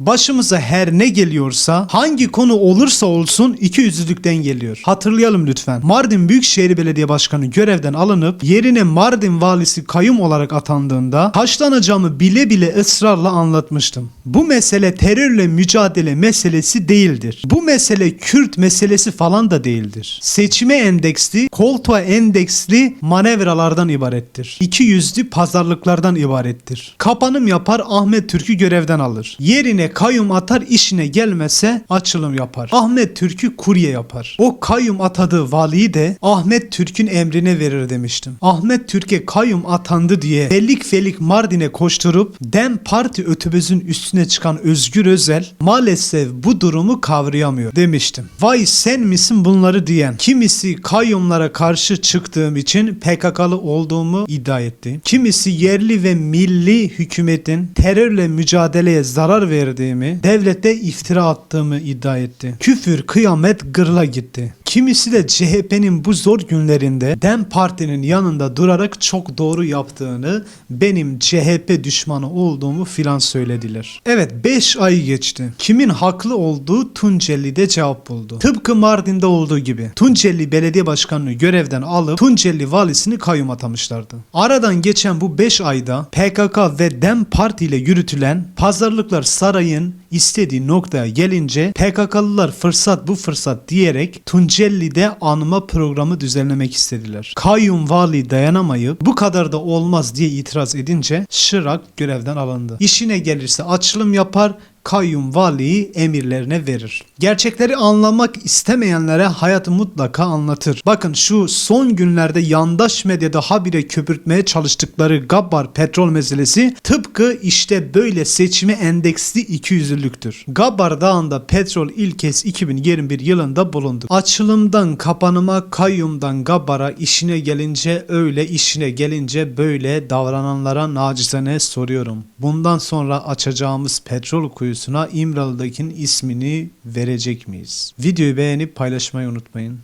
Başımıza her ne geliyorsa, hangi konu olursa olsun iki yüzlülükten geliyor. Hatırlayalım lütfen. Mardin Büyükşehir Belediye Başkanı görevden alınıp yerine Mardin valisi kayyum olarak atandığında taşlanacağımı bile bile ısrarla anlatmıştım. Bu mesele terörle mücadele meselesi değildir. Bu mesele Kürt meselesi falan da değildir. Seçime endeksli, koltuğa endeksli manevralardan ibarettir. İki yüzlü pazarlıklardan ibarettir. Kapanım yapar Ahmet Türk'ü görevden alır. Yerine kayyum atar işine gelmese açılım yapar. Ahmet Türk'ü kurye yapar. O kayyum atadığı valiyi de Ahmet Türk'ün emrine verir demiştim. Ahmet Türk'e kayyum atandı diye felik felik Mardin'e koşturup Dem Parti ötübüzün üstüne çıkan Özgür Özel maalesef bu durumu kavrayamıyor demiştim. Vay sen misin bunları diyen. Kimisi kayyumlara karşı çıktığım için PKK'lı olduğumu iddia etti. Kimisi yerli ve milli hükümetin terörle mücadeleye zarar verdiğimi, devlete iftira attığımı iddia etti. Küfür, kıyamet gırla gitti. Kimisi de CHP'nin bu zor günlerinde DEM Parti'nin yanında durarak çok doğru yaptığını, benim CHP düşmanı olduğumu filan söylediler. Evet 5 ay geçti. Kimin haklı olduğu Tunceli'de cevap buldu. Tıpkı Mardin'de olduğu gibi. Tunceli Belediye Başkanı'nı görevden alıp Tunceli valisini kayyum atamışlardı. Aradan geçen bu 5 ayda PKK ve DEM Parti ile yürütülen pazarlıklar sarayın istediği noktaya gelince PKK'lılar fırsat bu fırsat diyerek Tunceli'de anma programı düzenlemek istediler. Kayyum vali dayanamayıp bu kadar da olmaz diye itiraz edince Şırak görevden alındı. İşine gelirse açılım yapar kayyum valiyi emirlerine verir. Gerçekleri anlamak istemeyenlere hayatı mutlaka anlatır. Bakın şu son günlerde yandaş medyada habire köpürtmeye çalıştıkları Gabbar petrol meselesi tıpkı işte böyle seçime endeksli ikiyüzlülüktür. Gabbar Dağı'nda petrol ilk kez 2021 yılında bulundu. Açılımdan kapanıma, kayyumdan Gabbar'a işine gelince öyle, işine gelince böyle davrananlara nacizane soruyorum. Bundan sonra açacağımız petrol kuyusuna İmralı'dakinin ismini verecek miyiz? Videoyu beğenip paylaşmayı unutmayın.